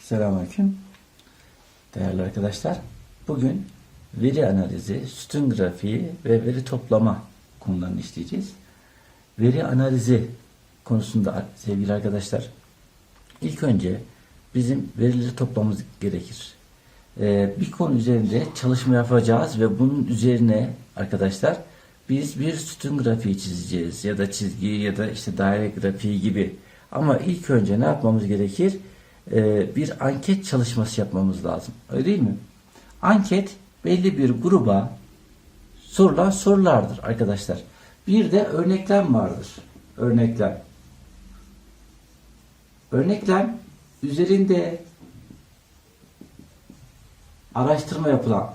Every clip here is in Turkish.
Selamünaleyküm. Değerli arkadaşlar, bugün veri analizi, sütun grafiği ve veri toplama konularını işleyeceğiz. Veri analizi konusunda sevgili arkadaşlar, ilk önce bizim verileri toplamamız gerekir. Ee, bir konu üzerinde çalışma yapacağız ve bunun üzerine arkadaşlar biz bir sütun grafiği çizeceğiz ya da çizgi ya da işte daire grafiği gibi. Ama ilk önce ne yapmamız gerekir? Ee, bir anket çalışması yapmamız lazım. Öyle değil mi? Anket belli bir gruba sorulan sorulardır arkadaşlar. Bir de örneklem vardır. Örneklem. Örneklem üzerinde araştırma yapılan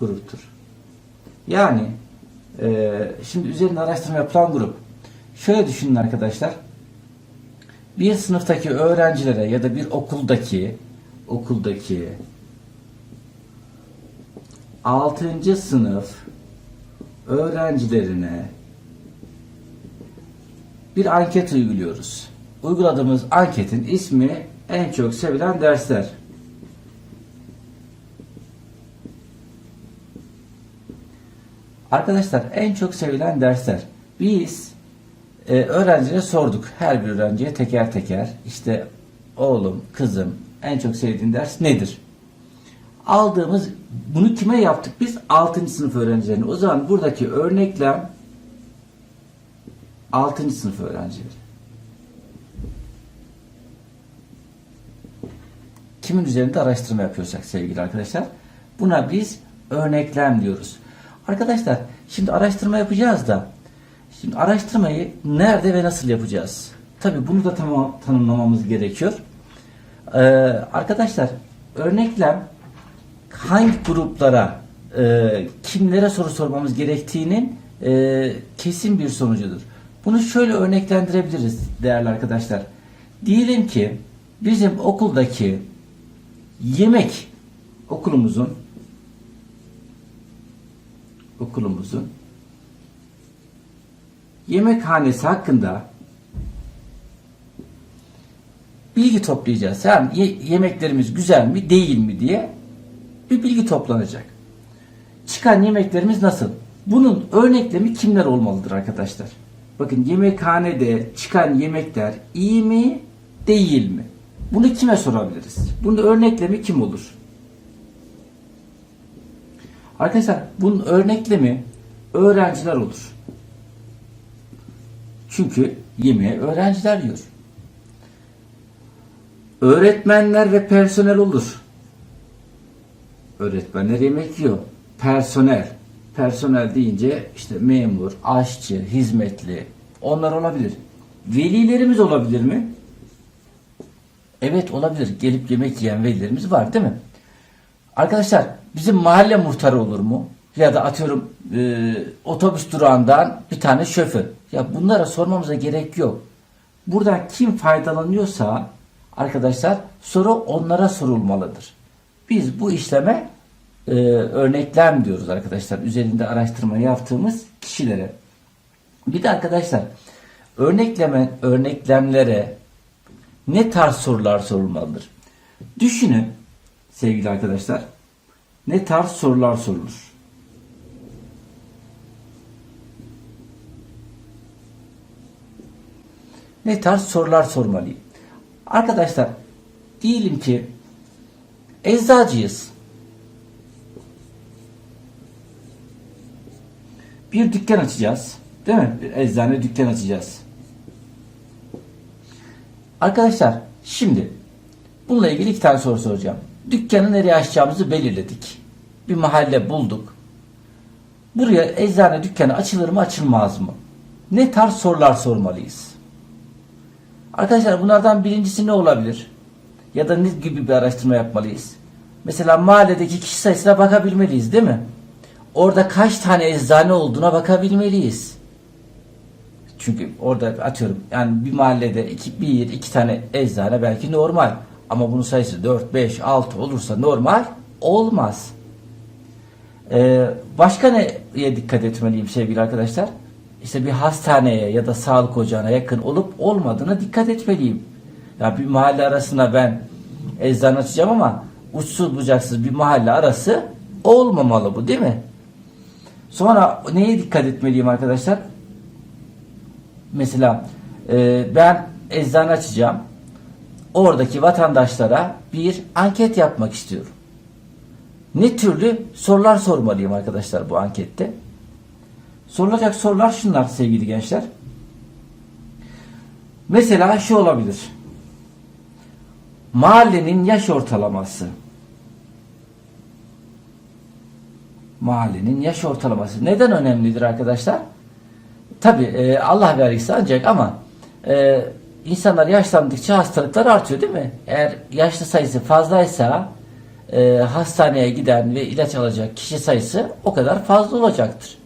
gruptur. Yani e, şimdi üzerinde araştırma yapılan grup. Şöyle düşünün arkadaşlar. Bir sınıftaki öğrencilere ya da bir okuldaki okuldaki 6. sınıf öğrencilerine bir anket uyguluyoruz. Uyguladığımız anketin ismi en çok sevilen dersler. Arkadaşlar en çok sevilen dersler. Biz e, öğrencilere sorduk. Her bir öğrenciye teker teker işte oğlum, kızım en çok sevdiğin ders nedir? Aldığımız bunu kime yaptık biz? 6. sınıf öğrencilerine. O zaman buradaki örneklem 6. sınıf öğrencileri. Kimin üzerinde araştırma yapıyorsak sevgili arkadaşlar. Buna biz örneklem diyoruz. Arkadaşlar şimdi araştırma yapacağız da şimdi araştırmayı nerede ve nasıl yapacağız? Tabi bunu da tamam, tanımlamamız gerekiyor. Ee, arkadaşlar örneklem hangi gruplara e, kimlere soru sormamız gerektiğinin e, kesin bir sonucudur. Bunu şöyle örneklendirebiliriz değerli arkadaşlar. Diyelim ki bizim okuldaki yemek okulumuzun okulumuzun yemekhanesi hakkında bilgi toplayacağız. Yani ye- yemeklerimiz güzel mi değil mi diye bir bilgi toplanacak. Çıkan yemeklerimiz nasıl? Bunun örneklemi kimler olmalıdır arkadaşlar? Bakın yemekhanede çıkan yemekler iyi mi değil mi? Bunu kime sorabiliriz? Bunun örneklemi kim olur? Arkadaşlar bunun örneklemi öğrenciler olur. Çünkü yemeği öğrenciler yiyor. Öğretmenler ve personel olur. Öğretmenler yemek yiyor. Personel. Personel deyince işte memur, aşçı, hizmetli onlar olabilir. Velilerimiz olabilir mi? Evet olabilir. Gelip yemek yiyen velilerimiz var değil mi? Arkadaşlar bizim mahalle muhtarı olur mu? Ya da atıyorum e, otobüs durağından bir tane şoför. Ya bunlara sormamıza gerek yok. Buradan kim faydalanıyorsa arkadaşlar soru onlara sorulmalıdır. Biz bu işleme e, örneklem diyoruz arkadaşlar. Üzerinde araştırma yaptığımız kişilere. Bir de arkadaşlar örnekleme örneklemlere ne tarz sorular sorulmalıdır? Düşünün sevgili arkadaşlar. Ne tarz sorular sorulur? Ne tarz sorular sormalıyım? Arkadaşlar diyelim ki eczacıyız. Bir dükkan açacağız. Değil mi? Bir eczane dükkan açacağız. Arkadaşlar şimdi bununla ilgili iki tane soru soracağım. Dükkanı nereye açacağımızı belirledik. Bir mahalle bulduk. Buraya eczane dükkanı açılır mı açılmaz mı? Ne tarz sorular sormalıyız? Arkadaşlar bunlardan birincisi ne olabilir? Ya da ne gibi bir araştırma yapmalıyız? Mesela mahalledeki kişi sayısına bakabilmeliyiz değil mi? Orada kaç tane eczane olduğuna bakabilmeliyiz. Çünkü orada atıyorum yani bir mahallede iki, bir, iki tane eczane belki normal. Ama bunun sayısı 4, 5, 6 olursa normal olmaz. Ee, başka neye dikkat etmeliyim sevgili arkadaşlar? İşte bir hastaneye ya da sağlık ocağına yakın olup olmadığına dikkat etmeliyim. Ya bir mahalle arasına ben eczane açacağım ama uçsuz bucaksız bir mahalle arası olmamalı bu değil mi? Sonra neye dikkat etmeliyim arkadaşlar? Mesela e, ben eczane açacağım. Oradaki vatandaşlara bir anket yapmak istiyorum. Ne türlü sorular sormalıyım arkadaşlar bu ankette? Sorulacak sorular şunlar sevgili gençler. Mesela şu olabilir. Mahallenin yaş ortalaması. Mahallenin yaş ortalaması. Neden önemlidir arkadaşlar? Tabi e, Allah vergisi ancak ama e, insanlar yaşlandıkça hastalıklar artıyor değil mi? Eğer yaşlı sayısı fazlaysa e, hastaneye giden ve ilaç alacak kişi sayısı o kadar fazla olacaktır.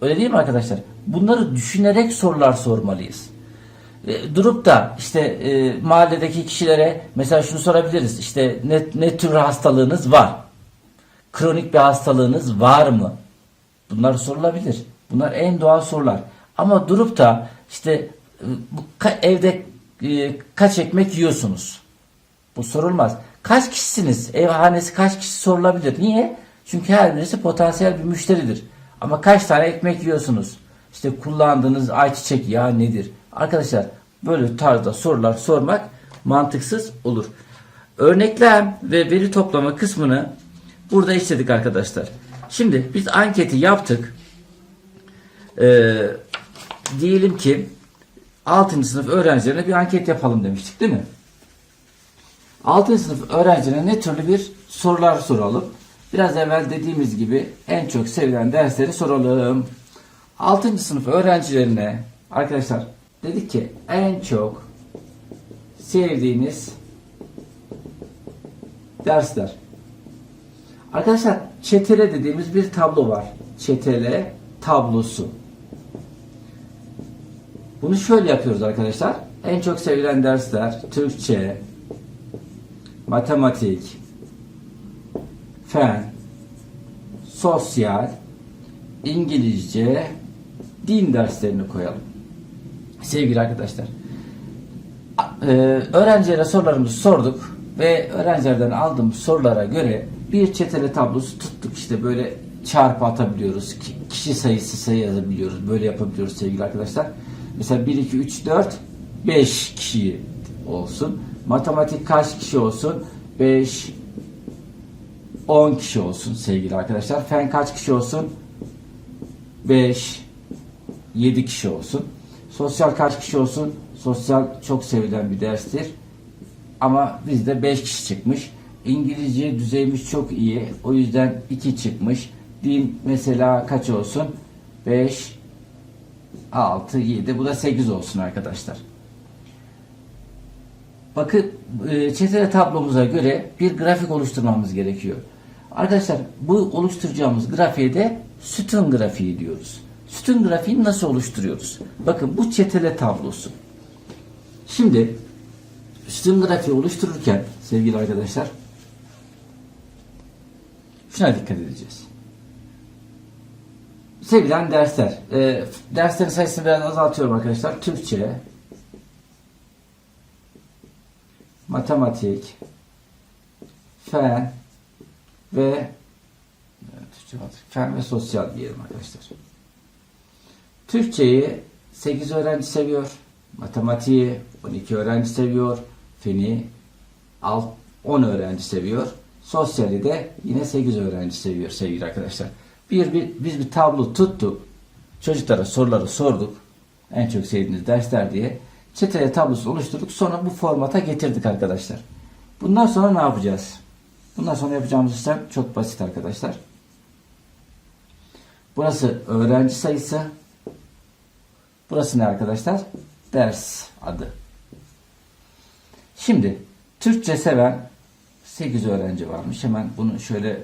Öyle değil mi arkadaşlar? Bunları düşünerek sorular sormalıyız. E, durup da işte e, mahalledeki kişilere mesela şunu sorabiliriz. İşte ne, ne tür hastalığınız var? Kronik bir hastalığınız var mı? Bunlar sorulabilir. Bunlar en doğal sorular. Ama durup da işte e, evde e, kaç ekmek yiyorsunuz? Bu sorulmaz. Kaç kişisiniz? Ev hanesi kaç kişi sorulabilir. Niye? Çünkü her birisi potansiyel bir müşteridir. Ama kaç tane ekmek yiyorsunuz? İşte kullandığınız ayçiçek yağı nedir? Arkadaşlar böyle tarzda sorular sormak mantıksız olur. Örneklem ve veri toplama kısmını burada işledik arkadaşlar. Şimdi biz anketi yaptık. Ee, diyelim ki 6. sınıf öğrencilerine bir anket yapalım demiştik değil mi? 6. sınıf öğrencilerine ne türlü bir sorular soralım. Biraz evvel dediğimiz gibi en çok sevilen dersleri soralım. 6. sınıf öğrencilerine arkadaşlar dedik ki en çok sevdiğiniz dersler. Arkadaşlar çetele dediğimiz bir tablo var. Çetele tablosu. Bunu şöyle yapıyoruz arkadaşlar. En çok sevilen dersler Türkçe, matematik, fen, sosyal, İngilizce, din derslerini koyalım. Sevgili arkadaşlar. e, Öğrencilere sorularımızı sorduk ve öğrencilerden aldığımız sorulara göre bir çetele tablosu tuttuk. İşte böyle çarpı atabiliyoruz. ki- Kişi sayısı sayı yazabiliyoruz. Böyle yapabiliyoruz sevgili arkadaşlar. Mesela 1, 2, 3, 4, 5 kişi olsun. Matematik kaç kişi olsun? 5, 10 kişi olsun sevgili arkadaşlar. Fen kaç kişi olsun? 5, 7 kişi olsun. Sosyal kaç kişi olsun? Sosyal çok sevilen bir derstir. Ama bizde 5 kişi çıkmış. İngilizce düzeyimiz çok iyi. O yüzden 2 çıkmış. Din mesela kaç olsun? 5, 6, 7. Bu da 8 olsun arkadaşlar. Bakın e, çetele tablomuza göre bir grafik oluşturmamız gerekiyor. Arkadaşlar bu oluşturacağımız grafiğe de sütun grafiği diyoruz. Sütun grafiğini nasıl oluşturuyoruz? Bakın bu çetele tablosu. Şimdi sütun grafiği oluştururken sevgili arkadaşlar şuna dikkat edeceğiz. Sevilen dersler. E, derslerin sayısını biraz azaltıyorum arkadaşlar. Türkçe, matematik, fen ve fen ve sosyal diyelim arkadaşlar. Türkçeyi 8 öğrenci seviyor. Matematiği 12 öğrenci seviyor. Feni 10 öğrenci seviyor. Sosyali de yine 8 öğrenci seviyor sevgili arkadaşlar. Bir, bir, biz bir tablo tuttuk. Çocuklara soruları sorduk. En çok sevdiğiniz dersler diye. Çetele tablosu oluşturduk. Sonra bu formata getirdik arkadaşlar. Bundan sonra ne yapacağız? Bundan sonra yapacağımız işlem çok basit arkadaşlar. Burası öğrenci sayısı. Burası ne arkadaşlar? Ders adı. Şimdi Türkçe seven 8 öğrenci varmış. Hemen bunu şöyle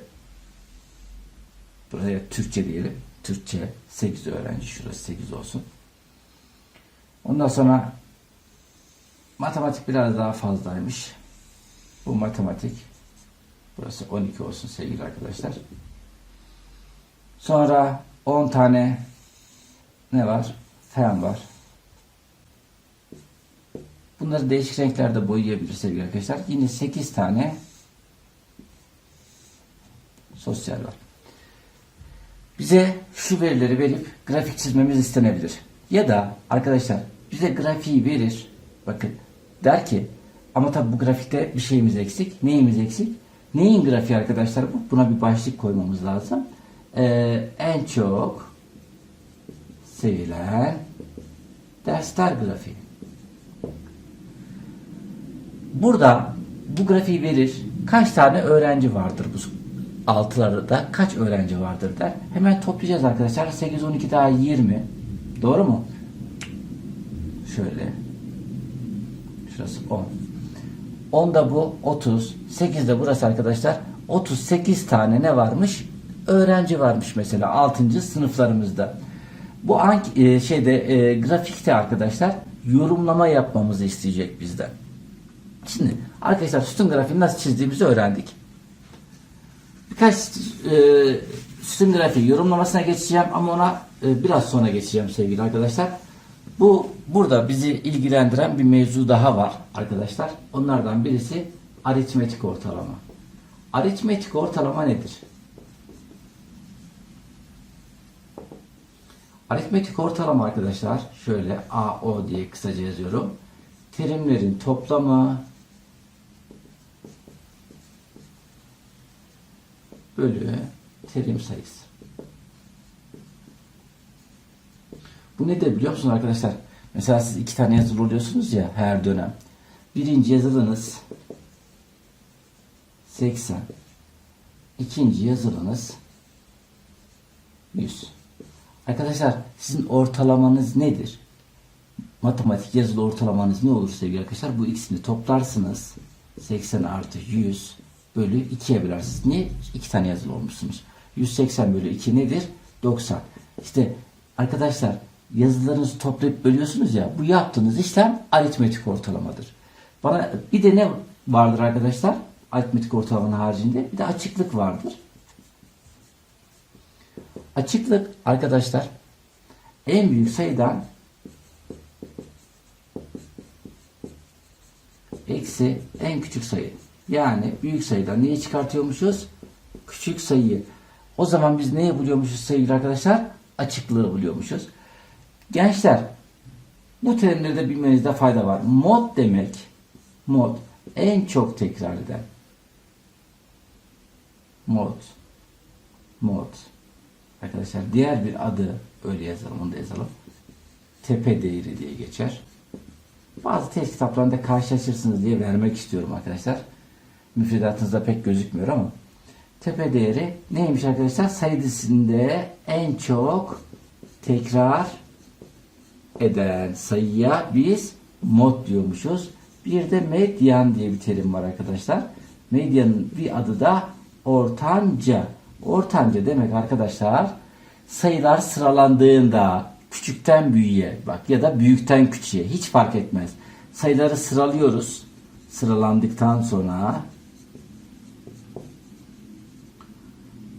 buraya Türkçe diyelim. Türkçe 8 öğrenci. Şurası 8 olsun. Ondan sonra matematik biraz daha fazlaymış. Bu matematik. Burası 12 olsun sevgili arkadaşlar. Sonra 10 tane ne var? Fen var. Bunları değişik renklerde boyayabilir sevgili arkadaşlar. Yine 8 tane sosyal var. Bize şu verileri verip grafik çizmemiz istenebilir. Ya da arkadaşlar bize grafiği verir. Bakın der ki ama tabi bu grafikte bir şeyimiz eksik. Neyimiz eksik? Neyin grafiği arkadaşlar bu? Buna bir başlık koymamız lazım. Ee, en çok sevilen dersler grafiği. Burada bu grafiği verir. Kaç tane öğrenci vardır bu altılarda kaç öğrenci vardır der. Hemen toplayacağız arkadaşlar. 8 12 daha 20. Doğru mu? Şöyle. Şurası 10. 10 da bu 30. 8 de burası arkadaşlar. 38 tane ne varmış? Öğrenci varmış mesela 6. sınıflarımızda. Bu e, şeyde e, grafikte arkadaşlar yorumlama yapmamızı isteyecek bizden. Şimdi arkadaşlar sütun grafiğini nasıl çizdiğimizi öğrendik. Birkaç e, sütun grafiği yorumlamasına geçeceğim ama ona e, biraz sonra geçeceğim sevgili arkadaşlar. Bu burada bizi ilgilendiren bir mevzu daha var arkadaşlar. Onlardan birisi aritmetik ortalama. Aritmetik ortalama nedir? Aritmetik ortalama arkadaşlar şöyle AO diye kısaca yazıyorum. Terimlerin toplamı bölü terim sayısı. Bu nedir biliyor musunuz arkadaşlar? Mesela siz iki tane yazılı oluyorsunuz ya her dönem. Birinci yazılınız 80. İkinci yazılınız 100. Arkadaşlar sizin ortalamanız nedir? Matematik yazılı ortalamanız ne olur sevgili arkadaşlar? Bu ikisini toplarsınız. 80 artı 100 bölü 2'ye bölersiniz. Niye? İki tane yazılı olmuşsunuz. 180 bölü 2 nedir? 90. İşte arkadaşlar yazılarınızı toplayıp bölüyorsunuz ya bu yaptığınız işlem aritmetik ortalamadır. Bana bir de ne vardır arkadaşlar? Aritmetik ortalamanın haricinde bir de açıklık vardır. Açıklık arkadaşlar en büyük sayıdan eksi en küçük sayı. Yani büyük sayıdan neyi çıkartıyormuşuz? Küçük sayıyı. O zaman biz neyi buluyormuşuz sevgili arkadaşlar? Açıklığı buluyormuşuz. Gençler bu terimleri de bilmenizde fayda var. Mod demek mod en çok tekrar eden. Mod. Mod. Arkadaşlar diğer bir adı öyle yazalım onu da yazalım. Tepe değeri diye geçer. Bazı test kitaplarında karşılaşırsınız diye vermek istiyorum arkadaşlar. Müfredatınızda pek gözükmüyor ama. Tepe değeri neymiş arkadaşlar? Sayı dizisinde en çok tekrar eden sayıya biz mod diyormuşuz. Bir de medyan diye bir terim var arkadaşlar. Medyanın bir adı da ortanca. Ortanca demek arkadaşlar sayılar sıralandığında küçükten büyüğe bak ya da büyükten küçüğe hiç fark etmez. Sayıları sıralıyoruz. Sıralandıktan sonra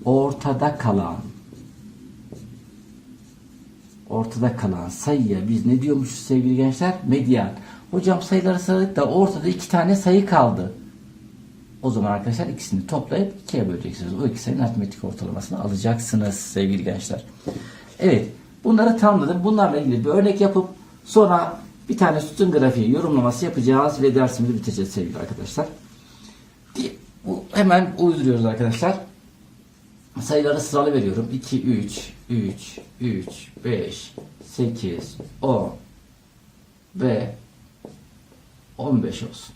ortada kalan ortada kalan sayıya biz ne diyormuşuz sevgili gençler? Medyan. Hocam sayıları sıraladık da ortada iki tane sayı kaldı. O zaman arkadaşlar ikisini toplayıp ikiye böleceksiniz. O iki sayının aritmetik ortalamasını alacaksınız sevgili gençler. Evet. Bunları tamamladım. Bunlarla ilgili bir örnek yapıp sonra bir tane sütun grafiği yorumlaması yapacağız ve dersimizi biteceğiz sevgili arkadaşlar. Hemen uyduruyoruz arkadaşlar. Sayıları sıralı veriyorum. 2, 3, 3, 3, 5, 8, 10 ve 15 olsun.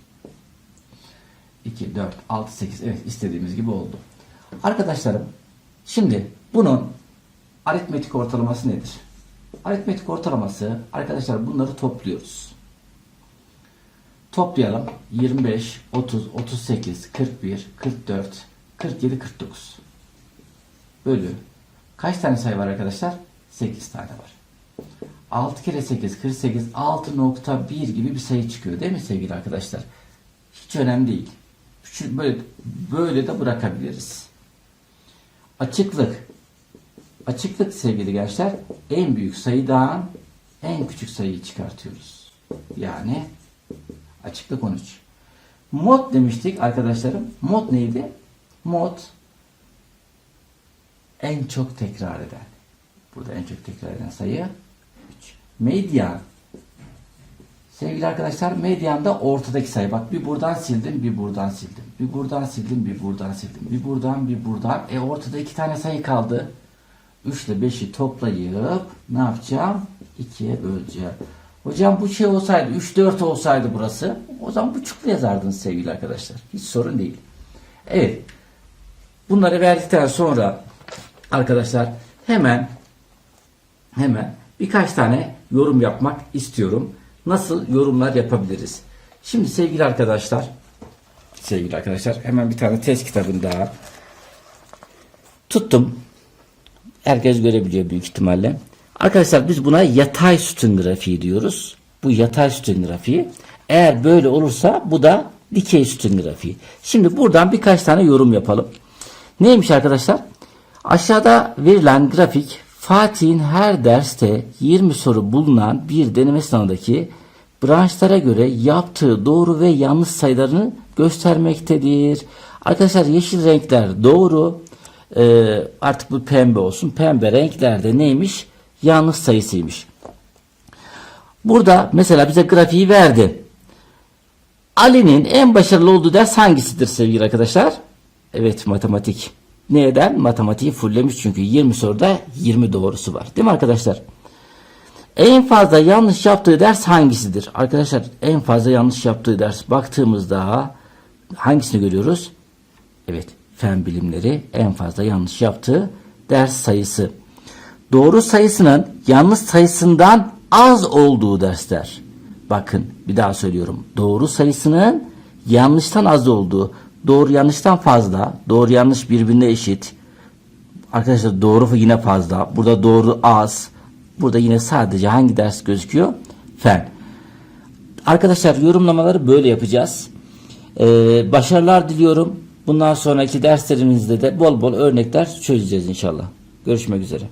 2, 4, 6, 8. Evet istediğimiz gibi oldu. Arkadaşlarım şimdi bunun aritmetik ortalaması nedir? Aritmetik ortalaması arkadaşlar bunları topluyoruz. Toplayalım. 25, 30, 38, 41, 44, 47, 49. Bölü. Kaç tane sayı var arkadaşlar? 8 tane var. 6 kere 8, 48, 6.1 gibi bir sayı çıkıyor değil mi sevgili arkadaşlar? Hiç önemli değil. Böyle, böyle de bırakabiliriz. Açıklık Açıklık sevgili gençler en büyük sayıdan en küçük sayıyı çıkartıyoruz. Yani açıklık 13. Mod demiştik arkadaşlarım. Mod neydi? Mod en çok tekrar eden. Burada en çok tekrar eden sayı 3. Medyan. Sevgili arkadaşlar medyanda ortadaki sayı. Bak bir buradan sildim, bir buradan sildim. Bir buradan sildim, bir buradan sildim. Bir buradan, bir buradan. E ortada iki tane sayı kaldı. 3 ile 5'i toplayıp ne yapacağım? 2'ye böleceğim. Hocam bu şey olsaydı 3 4 olsaydı burası o zaman buçuklu yazardınız sevgili arkadaşlar. Hiç sorun değil. Evet. Bunları verdikten sonra arkadaşlar hemen hemen birkaç tane yorum yapmak istiyorum. Nasıl yorumlar yapabiliriz? Şimdi sevgili arkadaşlar sevgili arkadaşlar hemen bir tane test kitabını daha tuttum. Herkes görebiliyor büyük ihtimalle. Arkadaşlar biz buna yatay sütun grafiği diyoruz. Bu yatay sütun grafiği. Eğer böyle olursa bu da dikey sütun grafiği. Şimdi buradan birkaç tane yorum yapalım. Neymiş arkadaşlar? Aşağıda verilen grafik Fatih'in her derste 20 soru bulunan bir deneme sınavındaki branşlara göre yaptığı doğru ve yanlış sayılarını göstermektedir. Arkadaşlar yeşil renkler doğru. Ee, artık bu pembe olsun. Pembe renklerde neymiş? Yanlış sayısıymış. Burada mesela bize grafiği verdi. Ali'nin en başarılı olduğu ders hangisidir sevgili arkadaşlar? Evet matematik. Neden? Matematiği fulllemiş çünkü 20 soruda 20 doğrusu var. Değil mi arkadaşlar? En fazla yanlış yaptığı ders hangisidir? Arkadaşlar en fazla yanlış yaptığı ders baktığımızda hangisini görüyoruz? Evet fen bilimleri en fazla yanlış yaptığı ders sayısı. Doğru sayısının yanlış sayısından az olduğu dersler. Bakın bir daha söylüyorum. Doğru sayısının yanlıştan az olduğu. Doğru yanlıştan fazla. Doğru yanlış birbirine eşit. Arkadaşlar doğru yine fazla. Burada doğru az. Burada yine sadece hangi ders gözüküyor? Fen. Arkadaşlar yorumlamaları böyle yapacağız. Ee, başarılar diliyorum. Bundan sonraki derslerimizde de bol bol örnekler çözeceğiz inşallah. Görüşmek üzere.